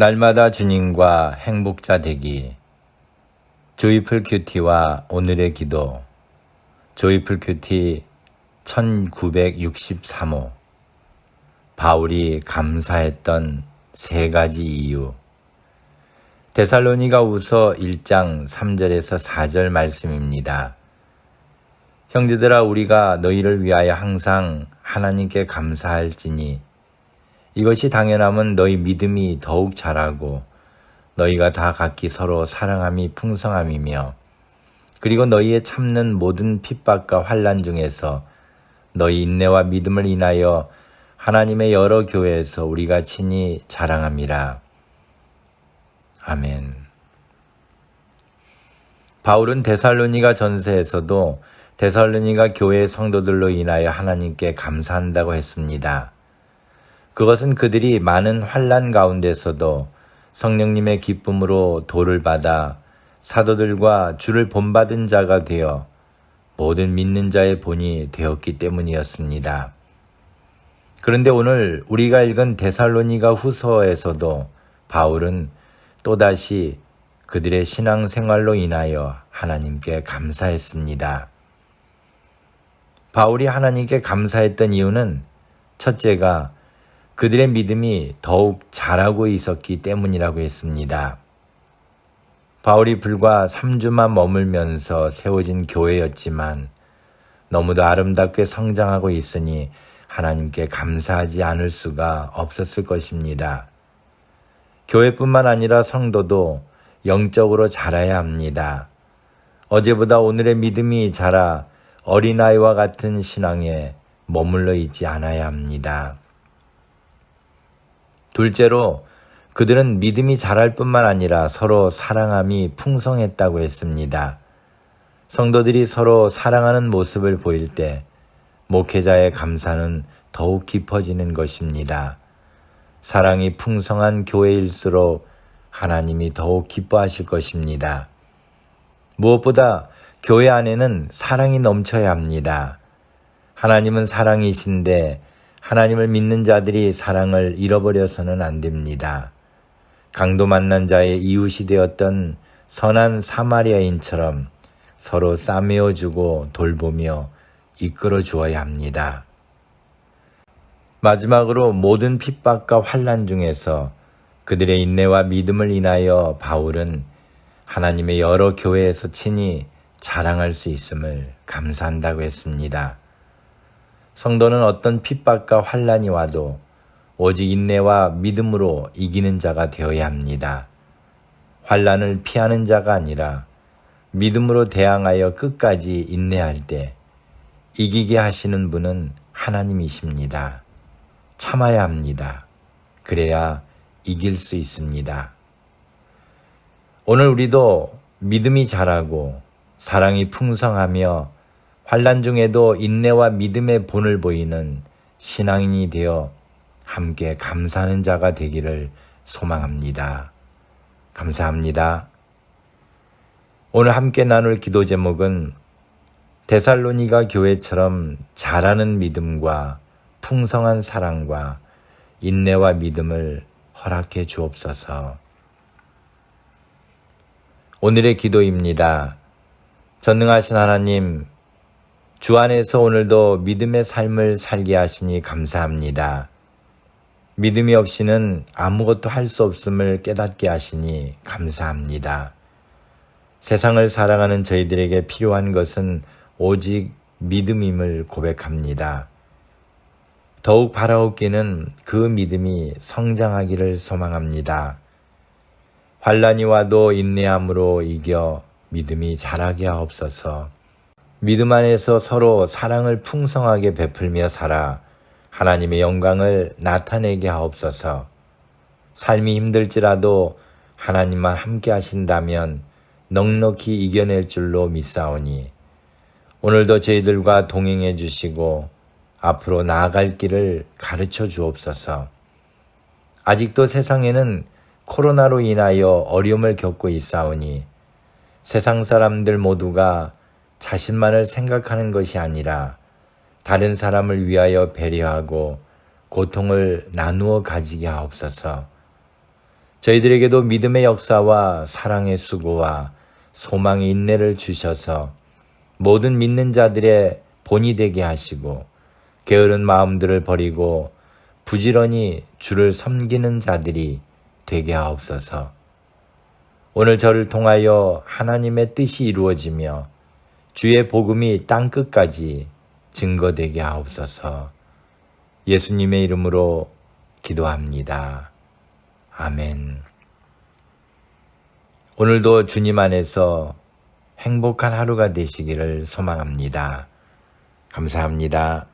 날마다 주님과 행복자 되기. 조이풀 큐티와 오늘의 기도. 조이풀 큐티 1963호. 바울이 감사했던 세 가지 이유. 데살로니가 우서 1장 3절에서 4절 말씀입니다. 형제들아 우리가 너희를 위하여 항상 하나님께 감사할지니 이것이 당연함은 너희 믿음이 더욱 자라고 너희가 다 각기 서로 사랑함이 풍성함이며 그리고 너희의 참는 모든 핍박과 환란 중에서 너희 인내와 믿음을 인하여 하나님의 여러 교회에서 우리가 친히 자랑함이라. 아멘. 바울은 데살로니가 전서에서도 데살로니가 교회 성도들로 인하여 하나님께 감사한다고 했습니다. 그것은 그들이 많은 환란 가운데서도 성령님의 기쁨으로 도를 받아 사도들과 주를 본받은 자가 되어 모든 믿는 자의 본이 되었기 때문이었습니다. 그런데 오늘 우리가 읽은 데살로니가 후서에서도 바울은 또다시 그들의 신앙 생활로 인하여 하나님께 감사했습니다. 바울이 하나님께 감사했던 이유는 첫째가 그들의 믿음이 더욱 자라고 있었기 때문이라고 했습니다. 바울이 불과 3주만 머물면서 세워진 교회였지만 너무도 아름답게 성장하고 있으니 하나님께 감사하지 않을 수가 없었을 것입니다. 교회뿐만 아니라 성도도 영적으로 자라야 합니다. 어제보다 오늘의 믿음이 자라 어린아이와 같은 신앙에 머물러 있지 않아야 합니다. 둘째로 그들은 믿음이 자랄 뿐만 아니라 서로 사랑함이 풍성했다고 했습니다. 성도들이 서로 사랑하는 모습을 보일 때 목회자의 감사는 더욱 깊어지는 것입니다. 사랑이 풍성한 교회일수록 하나님이 더욱 기뻐하실 것입니다. 무엇보다 교회 안에는 사랑이 넘쳐야 합니다. 하나님은 사랑이신데 하나님을 믿는 자들이 사랑을 잃어버려서는 안 됩니다. 강도 만난 자의 이웃이 되었던 선한 사마리아인처럼 서로 싸매어 주고 돌보며 이끌어 주어야 합니다. 마지막으로 모든 핍박과 환란 중에서 그들의 인내와 믿음을 인하여 바울은 하나님의 여러 교회에서 친히 자랑할 수 있음을 감사한다고 했습니다. 성도는 어떤 핍박과 환란이 와도 오직 인내와 믿음으로 이기는 자가 되어야 합니다. 환란을 피하는 자가 아니라 믿음으로 대항하여 끝까지 인내할 때 이기게 하시는 분은 하나님이십니다. 참아야 합니다. 그래야 이길 수 있습니다. 오늘 우리도 믿음이 자라고 사랑이 풍성하며 환란 중에도 인내와 믿음의 본을 보이는 신앙인이 되어 함께 감사하는 자가 되기를 소망합니다. 감사합니다. 오늘 함께 나눌 기도 제목은 데살로니가 교회처럼 잘하는 믿음과 풍성한 사랑과 인내와 믿음을 허락해 주옵소서. 오늘의 기도입니다. 전능하신 하나님, 주 안에서 오늘도 믿음의 삶을 살게 하시니 감사합니다. 믿음이 없이는 아무것도 할 수 없음을 깨닫게 하시니 감사합니다. 세상을 살아가는 저희들에게 필요한 것은 오직 믿음임을 고백합니다. 더욱 바라옵기는 그 믿음이 성장하기를 소망합니다. 환란이 와도 인내함으로 이겨 믿음이 자라게 하옵소서. 믿음 안에서 서로 사랑을 풍성하게 베풀며 살아 하나님의 영광을 나타내게 하옵소서. 삶이 힘들지라도 하나님만 함께 하신다면 넉넉히 이겨낼 줄로 믿사오니 오늘도 저희들과 동행해 주시고 앞으로 나아갈 길을 가르쳐 주옵소서. 아직도 세상에는 코로나로 인하여 어려움을 겪고 있사오니 세상 사람들 모두가 자신만을 생각하는 것이 아니라 다른 사람을 위하여 배려하고 고통을 나누어 가지게 하옵소서. 저희들에게도 믿음의 역사와 사랑의 수고와 소망의 인내를 주셔서 모든 믿는 자들의 본이 되게 하시고 게으른 마음들을 버리고 부지런히 주를 섬기는 자들이 되게 하옵소서. 오늘 저를 통하여 하나님의 뜻이 이루어지며 주의 복음이 땅 끝까지 증거되게 하옵소서. 예수님의 이름으로 기도합니다. 아멘. 오늘도 주님 안에서 행복한 하루가 되시기를 소망합니다. 감사합니다.